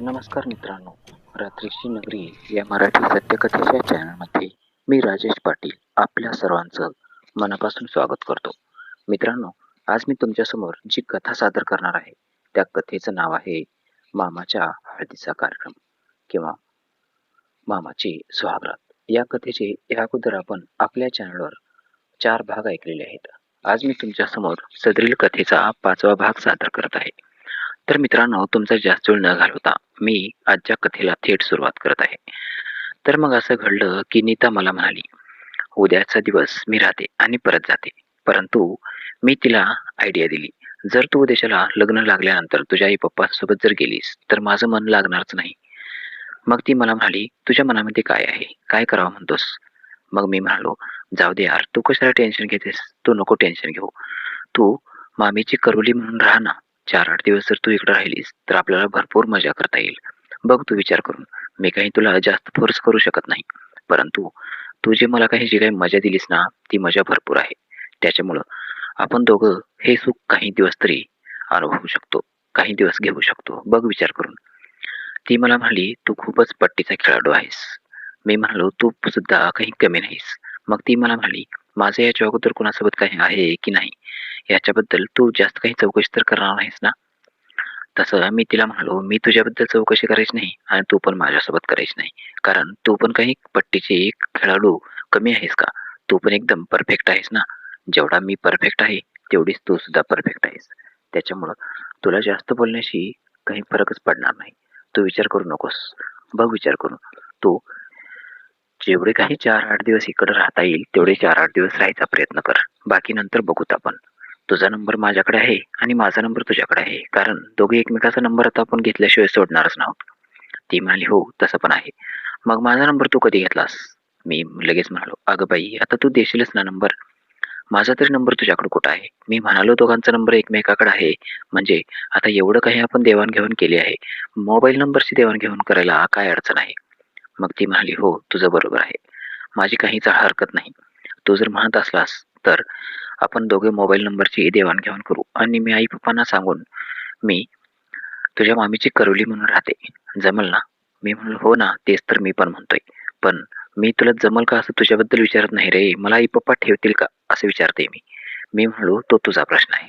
नमस्कार मित्रांनो रात्रीची नगरी या मराठी सत्यकथेच्या चॅनलमध्ये मी राजेश पाटील आपल्या सर्वांचं मनापासून स्वागत करतो. मित्रांनो आज मी तुमच्यासमोर जी कथा सादर करणार आहे त्या कथेचं नाव आहे मामाच्या हळदीचा कार्यक्रम किंवा मामाची सुहागरात. या कथेचे या अगोदर आपण आपल्या चॅनलवर चार भाग ऐकलेले आहेत. आज मी तुमच्यासमोर सदरील कथेचा पाचवा भाग सादर करत आहे. तर मित्रांनो तुमचा जास्त वेळ न घालवता मी आजच्या कथेला थेट सुरुवात करत आहे. तर मग असं घडलं की नीता मला म्हणाली उद्याचा दिवस मी राहते आणि परत जाते. परंतु मी तिला आयडिया दिली. जर तू उद्याच्याला लग्न लागल्यानंतर तुझ्या आई पप्पासोबत जर गेलीस तर माझं मन लागणारच नाही. मग ती मला म्हणाली तुझ्या मनामध्ये काय आहे? काय करावं म्हणतोस? मग मी म्हणालो जाऊ दे यार तू कशाला टेन्शन घेतेस? तू नको टेन्शन घेऊ. तू मामीची करवली म्हणून राहा ना. चार आठ दिवस जर तू इकडे राहिलीस तर आपल्याला भरपूर मजा करता येईल. बघ तू विचार करून. मी काही तुला जास्त फोर्स करू शकत नाही. परंतु तू जे मला काही जी काही मजा दिलीस ना ती मजा भरपूर आहे. त्याच्यामुळं आपण दोघं हे सुख काही दिवस तरी अनुभवू शकतो. काही दिवस घेऊ शकतो. बघ विचार करून. ती मला म्हणाली तू खूपच पट्टीचा खेळाडू आहेस. मी म्हणालो तू सुद्धा काही कमी नाहीस. मग ती मला म्हणाली माझं याच्या अगोदर कुणासोबत काही आहे की नाही? याच्याबद्दल तू जास्त काही चौकशी तर करणार नाहीस ना? तसं मी तिला म्हणालो मी तुझ्याबद्दल चौकशी करायची नाही आणि तू पण माझ्यासोबत करायची नाही. कारण तू पण काही पट्टीचे एक खेळाडू कमी आहेस का? तू पण एकदम परफेक्ट आहेस ना? जेवढा मी परफेक्ट आहे तेवढीच तू सुद्धा परफेक्ट आहेस. त्याच्यामुळं तुला जास्त बोलण्याशी काही फरकच पडणार नाही. तू विचार करू नकोस. बघ विचार करून. तू जेवढे काही चार आठ दिवस इकडे राहता येईल तेवढे चार आठ दिवस राहायचा प्रयत्न कर. बाकी नंतर बघूत आपण. तुझा नंबर माझ्याकडे आहे आणि माझा नंबर तुझ्याकडे आहे. कारण दोघे एकमेकाचा नंबर आता आपण घेतल्याशिवाय सोडणारच नव्हत ती म्हणाली हो तसं पण आहे. मग माझा नंबर तू कधी घेतलास? मी लगेच म्हणालो अगं बाई आता तू देशीलच ना नंबर. माझा तरी नंबर तुझ्याकडे कुठं आहे? मी म्हणालो दोघांचा नंबर एकमेकाकडे आहे. म्हणजे आता एवढं काही आपण देवाणघेवाण केली आहे. मोबाईल नंबरची देवाणघेवाण करायला काय अडचण आहे? मग ती म्हणाली हो तुझं बरोबर आहे. माझी काहीच हरकत नाही. तू जर म्हणत असलास तर आपण दोघे मोबाईल नंबरची देवाणघेवाण करू. आणि मी आई पप्पांना सांगून मी तुझ्या मामीची करवली म्हणून राहते. जमल ना? मी म्हणलो हो ना तेच तर मी पण म्हणतोय. पण मी तुला जमल का असं तुझ्याबद्दल विचारत नाही रे? मला आई पप्पा ठेवतील का? असं विचारते मी. मी म्हणलो तो तुझा प्रश्न आहे.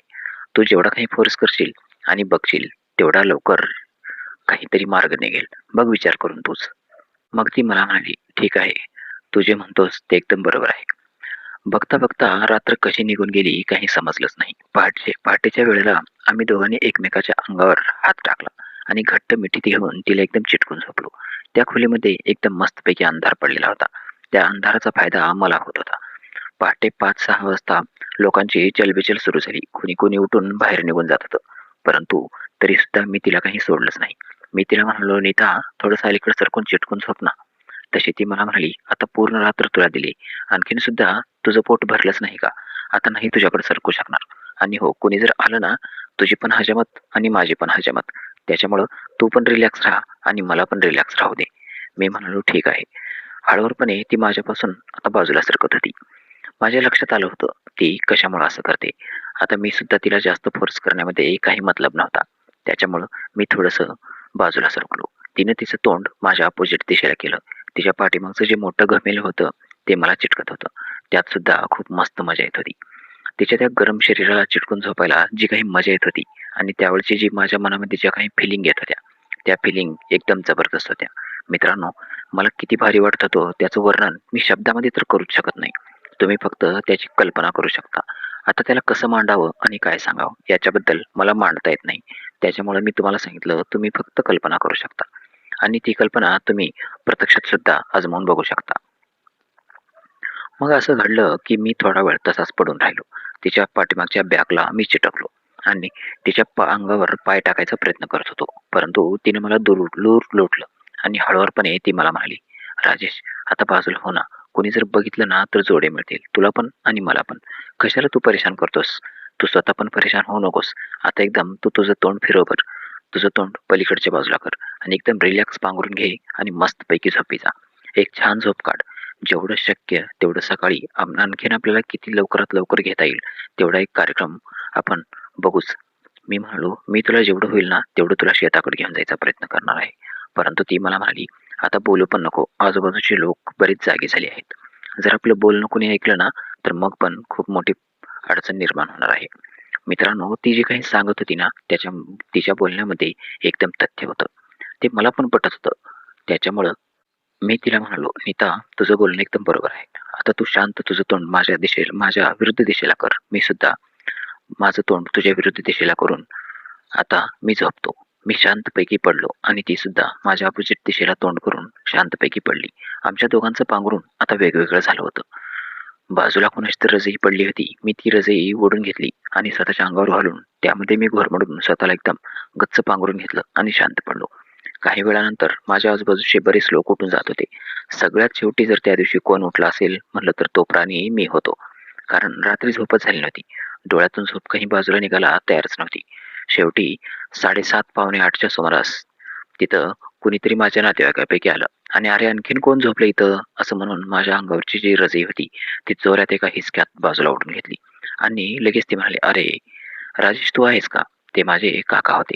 तू जेवढा काही फोर्स करशील आणि बघशील तेवढा लवकर काहीतरी मार्ग निघेल. बघ विचार करून तूच. मग ती मला म्हणाली ठीक आहे. तू जे म्हणतोस ते एकदम बरोबर आहे. बघता बघता रात्र कशी निघून गेली काही समजलंच नाही. पहाटे पहाटेच्या वेळेला आम्ही दोघांनी एकमेकाच्या अंगावर हात टाकला आणि घट्ट मिठीत घेऊन तिला एकदम चिटकून झोपलो. त्या खोलीमध्ये एकदम मस्तपैकी अंधार पडलेला होता. त्या अंधाराचा फायदा मला होत होता. पहाटे पाच सहा वाजता लोकांची चलबिचल सुरू झाली. कुणी कुणी उठून बाहेर निघून जात होतं. परंतु तरी सुद्धा मी तिला काही सोडलंच नाही. मी तिला म्हणालो नीता थोडंसं अलीकडे सरकून चिटकून झोप ना. तशी ती मला म्हणाली आता पूर्ण रात्र तुला दिली. आणखीन सुद्धा तुझं पोट भरलंच नाही का? आता नाही तुझ्याकडे सरकू शकणार. आणि हो कोणी जर आलं ना तुझी पण हजमत आणि माझी पण हजमत. त्याच्यामुळं तू पण रिलॅक्स राहा आणि मला पण रिलॅक्स राहू दे. मी म्हणालो ठीक आहे. हळूवारपणे ती माझ्यापासून आता बाजूला सरकत होती. माझ्या लक्षात आलं होतं ती कशामुळे असं करते. आता मी सुद्धा तिला जास्त फोर्स करण्यामध्ये काही मतलब नव्हता. त्याच्यामुळं मी थोडंसं बाजूला सरकलो. तिने तिचं तोंड माझ्या अपोजिट दिशेला केलं. तिच्या पाठीमागचं जे मोठं घमेल होतं ते मला चिटकत होतं. त्यात सुद्धा खूप मस्त मजा येत होती. तिच्या त्या गरम शरीराला चिटकून झोपायला जी काही मजा येत होती आणि त्यावेळची जी माझ्या मनामध्ये ज्या काही फिलिंग येत होत्या त्या फिलिंग एकदम जबरदस्त होत्या. मित्रांनो मला किती भारी वाटत होतं त्याचं वर्णन मी शब्दामध्ये तर करूच शकत नाही. तुम्ही फक्त त्याची कल्पना करू शकता. आता त्याला कसं मांडावं आणि काय सांगावं याच्याबद्दल मला मांडता येत नाही. त्याच्यामुळे मी तुम्हाला सांगितलं तुम्ही फक्त कल्पना करू शकता. आणि ती कल्पना तुम्ही प्रत्यक्षात सुद्धा आजमावून बघू शकता. मग असं घडलं की मी थोडा वेळ तसाच पडून राहिलो. तिच्या पाठीमागच्या बॅगला मी चिटकलो आणि तिच्या पा अंगावर पाय टाकायचा प्रयत्न करत होतो. परंतु तिने मला दूर लूर लोटलं आणि हळूवारपणे ती मला म्हणाली राजेश आता बाजूला हो ना. कोणी जर बघितलं ना तर जोडे मिळतील. तुला पण आणि मला पण. कशाला तू परेशान करतोस? तू स्वतः पण परेशान होऊ नकोस. आता एकदम तू तुझं तोंड फिरव बर. तुझं तोंड पलीकडच्या बाजूला कर आणि एकदम रिलॅक्स पांघरून घे आणि मस्तपैकी झोपी जा. एक छान झोप काढ. जेवढं शक्य तेवढं सकाळी आणखीन आपल्याला किती लवकरात लवकर घेता येईल तेवढा एक कार्यक्रम आपण बघूच. मी म्हणालो मी तुला जेवढं होईल ना तेवढं तुला शेताकडे घेऊन जायचा प्रयत्न करणार आहे. परंतु ती मला म्हणाली आता बोलू पण नको. आजूबाजूचे लोक बरेच जागे झाले आहेत. जर आपलं बोलणं कोणी ऐकलं ना तर मग पण खूप मोठी अडचण निर्माण होणार आहे. मित्रांनो ती जी काही सांगत होती ना त्याच्या तिच्या बोलण्यामध्ये एकदम तथ्य होतं. ते मला पण पटत होतं. त्याच्यामुळं मी तिला म्हणालो नीता तुझं बोलणं एकदम बरोबर आहे. आता तू शांत तुझं तोंड माझ्या दिशेला माझ्या विरुद्ध दिशेला कर. मी सुद्धा माझं तोंड तुझ्या विरुद्ध दिशेला करून आता मी झोपतो. मी शांतपैकी पडलो आणि ती सुद्धा माझ्या अपोजिट दिशेला तोंड करून शांतपैकी पडली. आमच्या दोघांचं पांघरून आता वेगवेगळं झालं होतं. बाजूला कोणाची तर रजई पडली होती. मी ती रजई ओढून घेतली आणि स्वतःच्या अंगावर घालून त्यामध्ये मी घोरमडून स्वतःला एकदम गच्च पांघरून घेतलं आणि शांत पडलो. काही वेळानंतर माझ्या आजूबाजूचे बरेच लोक उठून जात होते. सगळ्यात शेवटी जर त्या दिवशी कोण उठला असेल म्हणलं तर तो प्राणी मी होतो. कारण रात्री झोपच झाली नव्हती. डोळ्यातून झोप काही बाजूला निघायला तयारच नव्हती. शेवटी साडेसात पावणे आठच्या सुमारास तिथं कुणीतरी माझ्या नातेवाईकापैकी आलं. आणि अरे आणखीन कोण झोपलं इथं? असं म्हणून माझ्या अंगावरची जी रजई होती ती जोरात एका हिसक्यात बाजूला ओढून घेतली. आणि लगेच ती म्हणाले अरे राजेश तू आहेस का? ते माझे काका होते.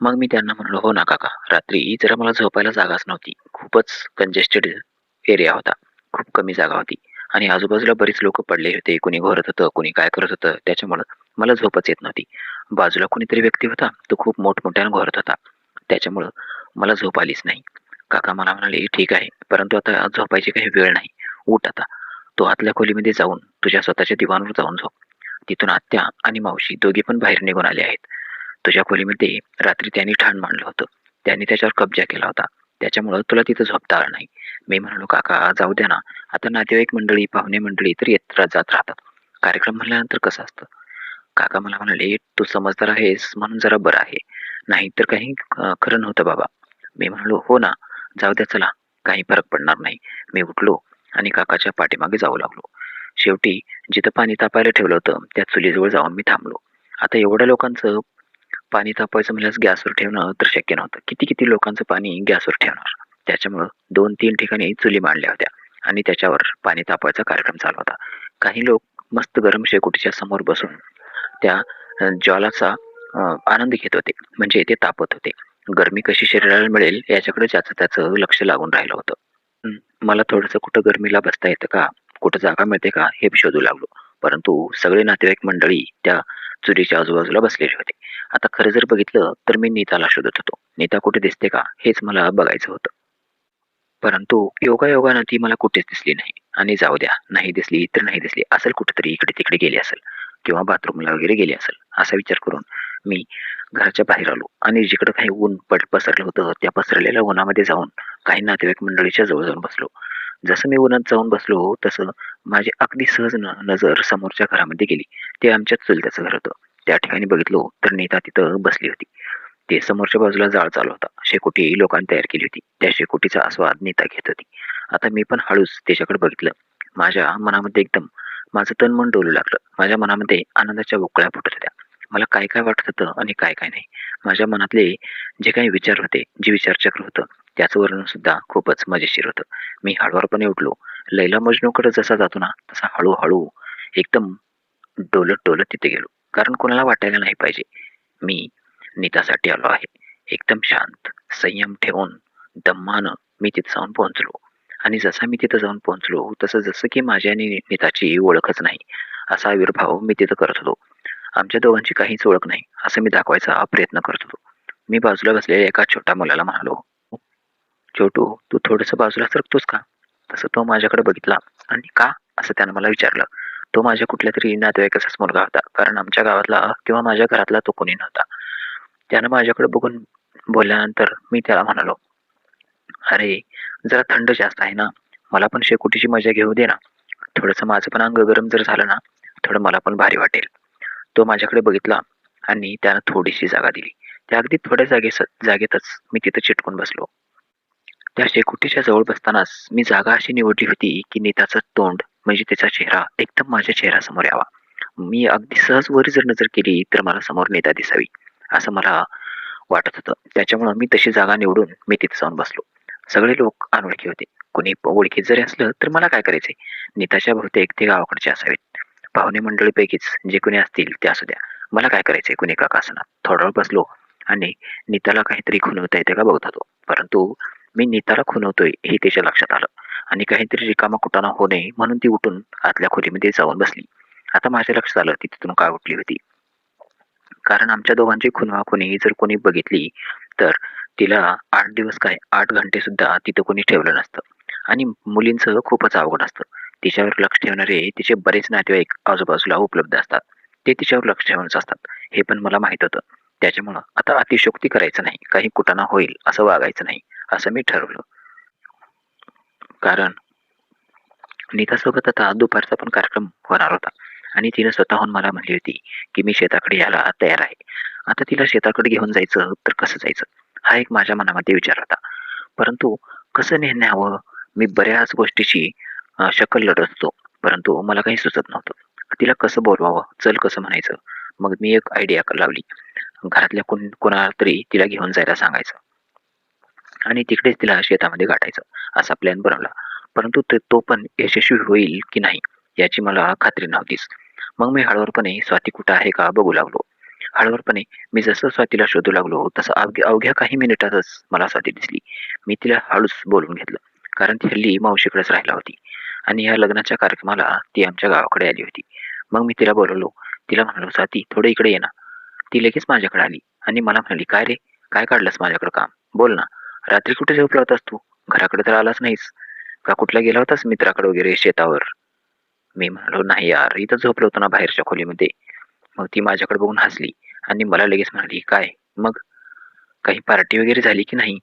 मग मी त्यांना म्हणलो हो ना काका. रात्री जरा मला झोपायला जागाच नव्हती. खूपच कंजेस्टेड एरिया होता. खूप कमी जागा होती. आणि आजूबाजूला बरीच लोक पडले होते. कोणी घोरत होतं कोणी काय करत होतं. त्याच्यामुळं मला झोपच येत नव्हती. बाजूला कोणीतरी व्यक्ती होता. तो खूप मोठमोठ्यानं घोरत होता. त्याच्यामुळं मला झोप आलीच नाही. काका मला म्हणाले ठीक आहे परंतु आता झोपायची काही वेळ नाही. उठ आता. तो आतल्या खोलीमध्ये जाऊन तुझ्या स्वतःच्या दिवाणवर जाऊन झोप. तिथून आत्या आणि मावशी दोघी पण बाहेर निघून आले आहेत. तुझ्या खोलीमध्ये रात्री त्यांनी ठाण मांडलं होतं. त्यांनी त्याच्यावर कब्जा केला होता. त्याच्यामुळं तुला तिथं झोपता आलं नाही. मी म्हणालो काका जाऊ द्या ना. आता नातेवाईक मंडळी पाहुणे मंडळी तर येत जात राहतात. कार्यक्रम म्हणल्यानंतर कसं असतं? काका मला म्हणाले तू समजदार आहेस म्हणून जरा बरं आहे. नाही तर काही खरं नव्हतं बाबा. मी म्हणालो हो ना जाऊ द्या चला. काही फरक पडणार नाही. मी उठलो आणि काकाच्या पाठीमागे जाऊ लागलो. शेवटी जिथं पाणी तापायला ठेवलं होतं त्या चुलीजवळ जाऊन मी थांबलो. आता एवढ्या लोकांचं पाणी तापायचं म्हणल्यास गॅसवर ठेवणं तर शक्य नव्हतं. किती किती लोकांचं पाणी गॅसवर ठेवणार? त्याच्यामुळं दोन तीन ठिकाणी चुली मांडल्या होत्या आणि त्याच्यावर पाणी तापवायचा कार्यक्रम चालू होता. काही लोक मस्त गरम शेकोटीच्या समोर बसून त्या ज्वालाचा आनंद घेत होते. म्हणजे ते तापत होते. गरमी कशी शरीराला मिळेल याच्याकडे ज्याचं त्याचं लक्ष लागून राहिलं होतं. मला थोडंसं कुठं गरमीला बसता येतं का? कुठं जागा मिळते का? हे शोधू लागलो. परंतु सगळे नातेवाईक मंडळी त्या चुरीच्या आजूबाजूला बसलेले होते. आता खरं जर बघितलं तर मी नीताला शोधत होतो. नीता कुठे दिसते का? हेच मला बघायचं होतं. परंतु योगायोगानं ती मला कुठेच दिसली नाही. आणि जाऊ द्या नाही दिसली तर नाही दिसली. असेल कुठेतरी इकडे तिकडे गेली असेल. किंवा बाथरूमला वगैरे गेली असेल. असा विचार करून मी घराच्या बाहेर आलो. आणि जिकडं काही ऊन पड पसरलं होतं त्या पसरलेल्या उन्हामध्ये जाऊन काही नातेवाईक मंडळीच्या जवळ जाऊन बसलो. जसं मी उन्हात जाऊन बसलो तसं माझी अगदी सहज न- नजर समोरच्या घरामध्ये गेली. ते आमच्या चुलत्याचं घर होतं. त्या ठिकाणी बघितलो तर नेता तिथं बसली होती. ते समोरच्या बाजूला जाळ चालू होता. शेकोटी लोकांनी तयार केली होती. त्या शेकोटीचा आस्वाद नेता घेत होती. आता मी पण हळूच त्याच्याकडे बघितलं. माझ्या मनामध्ये एकदम माझं तन मन डोलू लागलं. माझ्या मनामध्ये आनंदाच्या उकळ्या फुटत होत्या. मला काय काय वाटत होतं आणि काय काय नाही. माझ्या मनातले जे काही विचार होते जे विचारचक्र होतं त्याचं वर्णन सुद्धा खूपच मजेशीर होतं. मी हळूवारपणे उठलो. लैला मजनूकडे जसा जातो ना तसा हळूहळू एकदम डोलत डोलत तिथे गेलो. कारण कोणाला वाटायला नाही पाहिजे. मी नीतासाठी आलो आहे. एकदम शांत संयम ठेवून दम्मानं मी तिथे जाऊन पोहोचलो. आणि जसा मी तिथं जाऊन पोहोचलो तसं जसं की माझ्या आणि नीताची ओळखच नाही असा आविर्भाव मी तिथं करत होतो. आमच्या दोघांची काहीच ओळख नाही असं मी दाखवायचा प्रयत्न करत. होतो मी बाजूला बसलेल्या एका छोट्या मुलाला म्हणालो छोटू तू थोडंसं बाजूला सरकतोस का? तसं तो माझ्याकडे बघितला आणि का? असं त्यानं मला विचारलं. तो माझ्या कुठल्या तरी नातेवाईकाचाच मुलगा होता कारण आमच्या गावातला किंवा माझ्या घरातला तो कोणी नव्हता. त्यानं माझ्याकडे बघून बोलल्यानंतर मी त्याला म्हणालो अरे जरा थंड जास्त आहे ना? मला पण शेकोटीची मजा घेऊ दे ना. थोडंसं माझं पण अंग गरम जर झालं ना थोडं मला पण भारी वाटेल. तो माझ्याकडे बघितला आणि त्यानं थोडीशी जागा दिली. त्या अगदी थोड्या जागे जागेतच मी तिथं चिटकून बसलो. त्या शेकोटीच्या जवळ बसतानाच मी जागा अशी निवडली होती की नीताचं तोंड म्हणजे त्याचा चेहरा एकदम माझ्या चेहऱ्यासमोर यावा. मी अगदी सहज वर जर नजर केली तर मला समोर नेता दिसावी असं मला वाटत होतं. त्याच्यामुळं मी तशी जागा निवडून मी तिथे जाऊन बसलो. सगळे लोक अनोळखी होते. कोणी ओळखीत जरी असलं तर मला काय करायचे नीताच्या बहुतेक ते गावाकडचे असावेत. पाहुणे मंडळीपैकीच जे कोणी असतील ते असू द्या. मला काय करायचंय? कुणी का असणार थोडा वेळ बसलो आणि नीताला काहीतरी खुनवता येते का बघत होतो. परंतु मी नीताला खुनवतोय हे तिच्या लक्षात आलं. आणि काहीतरी रिकामा कुटाणा होऊ नये म्हणून ती उठून आतल्या खोलीमध्ये जाऊन बसली. आता माझ्या लक्षात आलं ती तिथून का उठली होती. कारण आमच्या दोघांची खुनवा खुनी जर कोणी बघितली तर तिला आठ दिवस काय आठ घंटे सुद्धा तिथं कोणी ठेवलं नसतं. आणि मुलींचं खूपच अवघड असतं. तिच्यावर लक्ष ठेवणारे तिचे बरेच नातेवाईक आजूबाजूला उपलब्ध असतात. ते तिच्यावर लक्ष ठेवूनच असतात. हे पण मला माहीत होतं. त्याच्यामुळं आता अतिशोक्ती करायचं नाही. काही कुटाणा होईल असं वागायचं नाही असं मी ठरवलं. कारण नीतासोबत आता दुपारचा पण कार्यक्रम होणार होता. आणि तिनं स्वतःहून मला म्हणली होती की मी शेताकडे यायला तयार आहे. आता तिला शेताकडे घेऊन जायचं तर कसं जायचं? हा एक माझ्या मनामध्ये विचार होता. परंतु कसं नेण्यावं? मी बऱ्याच गोष्टीची शकल लढत असतो. परंतु मला काही सुचत नव्हतं. तिला कसं बोलवावं? चल कसं म्हणायचं? मग मी एक आयडिया लावली. घरातल्या कोण कोणाला तरी तिला घेऊन जायला सांगायचं. आणि तिकडेच तिला शेतामध्ये गाठायचं. असा प्लॅन बनवला. परंतु ते तो पण यशस्वी होईल की नाही याची मला खात्री नव्हतीच. मग मी हळूवारपणे स्वाती कुठं आहे का? बघू लागलो. हळूवारपणे मी जसं स्वातीला शोधू लागलो तसं अवघ्या अवघ्या काही मिनिटातच मला स्वाती दिसली. मी तिला हळूच बोलून घेतलं. कारण ती हल्ली मावशीकडेच राहिला होती. आणि या लग्नाच्या कार्यक्रमाला ती आमच्या गावाकडे आली होती. मग मी तिला बोलवलो. तिला म्हणालो साथी थोडं इकडे ये ना. ती लगेच माझ्याकडे आली आणि मला म्हणाली काय रे? काय काढलंस माझ्याकडे काम? बोल ना. रात्री कुठे झोपला होतास तू? घराकडे तर आलाच नाहीस. का कुठला गेला होतास मित्राकडे वगैरे शेतावर? मी म्हणालो नाही यार इथं झोपलो होतो ना बाहेरच्या खोलीमध्ये. मग ती माझ्याकडे बघून हसली आणि मला लगेच म्हणाली काय? मग? काही पार्टी वगैरे झाली की नाही?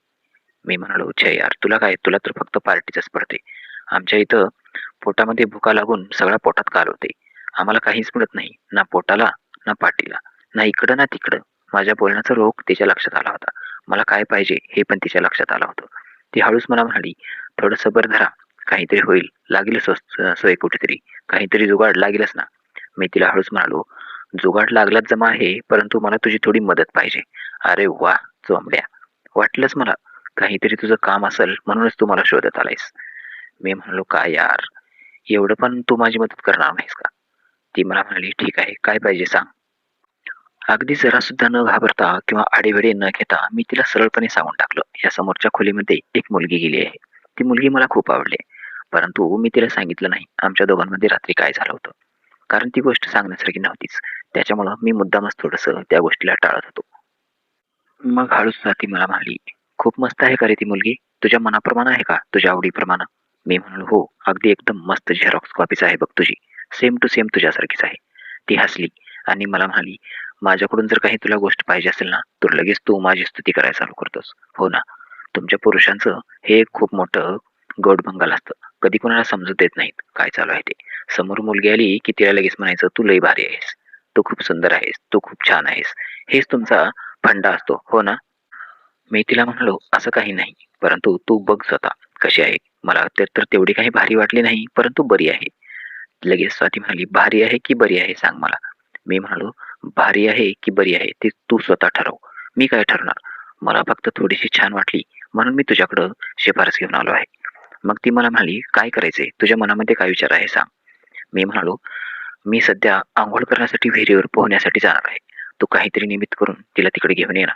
मी म्हणालो छे यार तुला काय? तुला तर फक्त पार्टीच पडते आमच्या इथं पोटामध्ये भुका लागून सगळा पोटात काल होते. आम्हाला काहीच मिळत नाही ना पोटाला ना पाठीला ना इकडं ना तिकडं. माझ्या बोलण्याचा रोग तिच्या लक्षात आला होता. मला काय पाहिजे हे पण तिच्या लक्षात आलं होतं. ती हळूच मला म्हणाली थोडं सबर धरा. काहीतरी होईल. लागेलच सोय सोय कुठेतरी. काहीतरी जुगाड लागेलच ना. मी तिला हळूच म्हणालो जुगाड लागलाच जमा आहे परंतु मला तुझी थोडी मदत पाहिजे. अरे वा चोंबड्या. वाटलंच मला काहीतरी तुझं काम असेल म्हणूनच तू मला शोधत आलायस. मी म्हणलो का यार? एवढं पण तू माझी मदत करणार नाहीस का? ती मला म्हणाली ठीक आहे काय पाहिजे सांग. अगदी जरा सुद्धा न घाबरता किंवा आडेवेडे न घेता मी तिला सरळपणे सांगून टाकलं. या समोरच्या खोलीमध्ये एक मुलगी गेली आहे. ती मुलगी मला खूप आवडली. परंतु मी तिला सांगितलं नाही आमच्या दोघांमध्ये रात्री काय झालं होतं. कारण ती गोष्ट सांगण्यासारखी नव्हतीच. त्याच्यामुळं मी मुद्दामच थोडंसं त्या गोष्टीला टाळत होतो. मग हळूच ती मला म्हणाली खूप मस्त आहे का रे ती मुलगी. तुझ्या मनाप्रमाणे आहे का? तुझ्या आवडीप्रमाणे. मी म्हणलो हो अगदी एकदम मस्त झेरॉक्स कॉपीच आहे बघ तुझी. सेम टू सेम तुझ्यासारखीच आहे. ती हसली आणि मला म्हणाली माझ्याकडून जर काही तुला गोष्ट पाहिजे असेल ना तर लगेच तू माझी स्तुती करायला चालू करतोस. हो ना. तुमच्या पुरुषांचं हे एक खूप मोठं गौड बंगाल असतं. कधी कोणाला समजून देत नाहीत काय चालू आहे ते. समोर मुलगी आली की तिला लगेच म्हणायचं तू लई भारी आहेस. तू खूप सुंदर आहेस. तू खूप छान आहेस. हेच तुमचा फंडा असतो. हो ना? मी तिला म्हणालो असं काही नाही. परंतु तू बघ स्वतः कशी आहे. मला ते तर तेवढी काही भारी वाटली नाही परंतु बरी आहे. लगेच स्वाती म्हणाली भारी आहे की बरी आहे सांग मला. मी म्हणालो भारी आहे की बरी आहे ते तू स्वतः ठरव. मी काय ठरवणार मला फक्त थोडीशी छान वाटली म्हणून मी तुझ्याकडं शिफारस घेऊन आलो आहे. मग ती मला म्हणाली काय करायचंय? तुझ्या मनामध्ये काय विचार आहे सांग. मी म्हणालो मी सध्या आंघोळ करण्यासाठी विहिरीवर पोहण्यासाठी जाणार आहे. तू काहीतरी निमित्त करून तिला तिकडे घेऊन ये ना.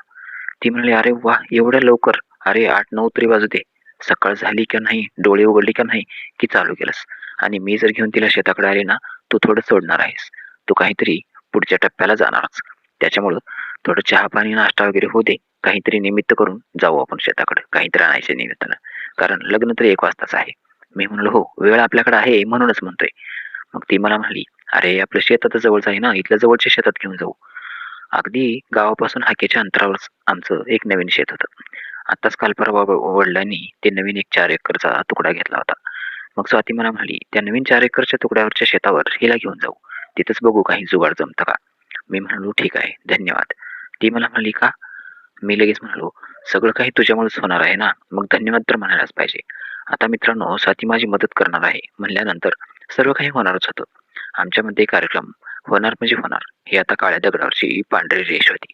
ती म्हणाली अरे वा एवढ्या लवकर? अरे आठ नऊ तरी वाजू दे. सकाळ झाली का नाही? डोळे उघडली का नाही? की चालू केलंस? आणि मी जर घेऊन तिला शेताकडे आले ना तू थोडं सोडणार आहेस. तू काहीतरी पुढच्या टप्प्याला जाणारच. त्याच्यामुळं थोडं चहा पाणी नाश्ता वगैरे होऊ दे. काहीतरी निमित्त करून जाऊ आपण शेताकडे. काहीतरी आणायच्या निमित्तानं. कारण लग्न तर एक वाजताच आहे. मी म्हणलो हो वेळ आपल्याकडे आहे म्हणूनच म्हणतोय. मग ती मला म्हणाली अरे आपलं शेत आता जवळच आहे ना. इथल्या जवळच्या शेतात घेऊन जाऊ. अगदी गावापासून हाकेच्या अंतरावर आमचं एक नवीन शेत होतं. आत्ताच काल परवा वडिलांनी ते नवीन एक चार एकरचा तुकडा घेतला होता. मग स्वाती मला म्हणाली त्या नवीन चार एकरच्या तुकड्यावरच्या शेतावर हिला घेऊन जाऊ. तिथंच बघू काही जुगाड जमतं का. मी म्हणालो ठीक आहे धन्यवाद. ती मला म्हणाली का? मी लगेच म्हणालो सगळं काही तुझ्यामुळेच होणार आहे ना? मग धन्यवाद तर म्हणायलाच पाहिजे. आता मित्रांनो स्वाती माझी मदत करणार आहे. म्हणल्यानंतर सर्व काही होणारच होतं. आमच्यामध्ये कार्यक्रम होणार म्हणजे होणार. ही आता काळ्या दगडावरची पांढरी रेष होती.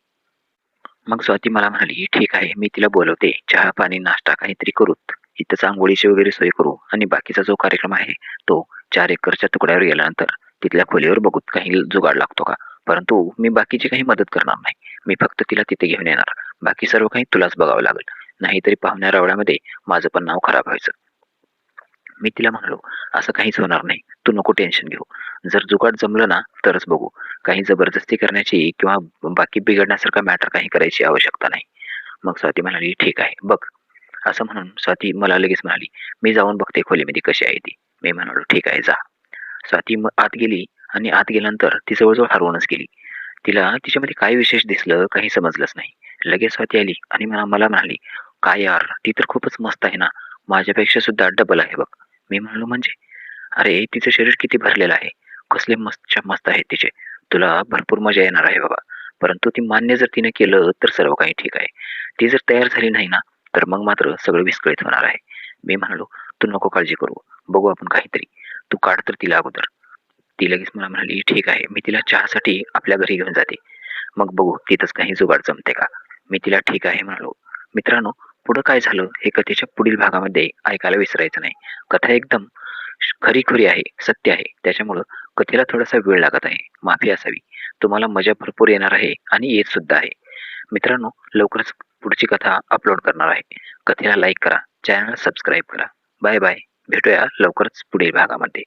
मग स्वाती मला म्हणाली ठीक आहे मी तिला बोलवते. चहा पाणी नाश्ता काहीतरी करूत. इथंच आंघोळीची वगैरे सोय करू. आणि बाकीचा जो कार्यक्रम आहे तो चार एकरच्या तुकड्यावर गेल्यानंतर तिथल्या खोलीवर बघूत काही जुगाड लागतो का? परंतु मी बाकीची काही मदत करणार नाही. मी फक्त तिला तिथे घेऊन येणार. बाकी सर्व काही तुलाच बघावं लागेल. नाहीतरी पाहुण्या रावळ्यामध्ये माझं पण नाव खराब व्हायचं. मी तिला म्हणालो असं काहीच होणार नाही. तू नको टेन्शन घेऊ. जर जुगाड जमलं ना तरच बघू. काही जबरदस्ती करण्याची किंवा बाकी बिघडण्यासारखा मॅटर काही करायची आवश्यकता नाही. मग स्वाती म्हणाली ठीक आहे बघ. असं म्हणून स्वाती मला लगेच म्हणाली मी जाऊन बघते खोलीमध्ये कशी आहे ती. मी म्हणालो ठीक आहे जा. स्वाती आत गेली आणि आत गेल्यानंतर ती जवळजवळ हरवूनच गेली. तिला तिच्यामध्ये काय विशेष दिसलं काही समजलंच नाही. लगेच स्वाती आली आणि मला मला म्हणाली काय यार ती तर खूपच मस्त आहे ना. माझ्यापेक्षा सुद्धा डबल आहे बघ. मी म्हणलो म्हणजे? अरे तिचं शरीर किती भरलेलं आहे. कसले मस्त मस्त आहे तिचे. तुला भरपूर मजा येणार आहे बाबा. परंतु ती मान्य जर तिने केलं तर सर्व काही ठीक आहे. ती जर तयार झाली नाही ना तर मग मात्र सगळं विस्कळीत होणार आहे. मी म्हणालो तू नको काळजी करू. बघू आपण काहीतरी. तू काढ तर तिला अगोदर. ती लगेच मला म्हणाली ठीक आहे. मी तिला चहासाठी आपल्या घरी घेऊन जाते. मग बघू तिथंच काही जुगाड जमते का? मी तिला ठीक आहे म्हणालो. मित्रांनो पुढं काय झालं हे कथेच्या पुढील भागामध्ये ऐकायला विसरायचं नाही. कथा एकदम खरीखुरी आहे सत्य आहे. त्याच्यामुळं कथेला थोडासा वेळ लागत आहे. माफी असावी. तुम्हाला मजा भरपूर येणार आहे आणि येत सुद्धा आहे. मित्रांनो लवकरच पुढची कथा अपलोड करणार आहे. कथेला लाईक करा. चॅनल सबस्क्राईब करा. बाय बाय भेटूया लवकरच पुढील भागामध्ये.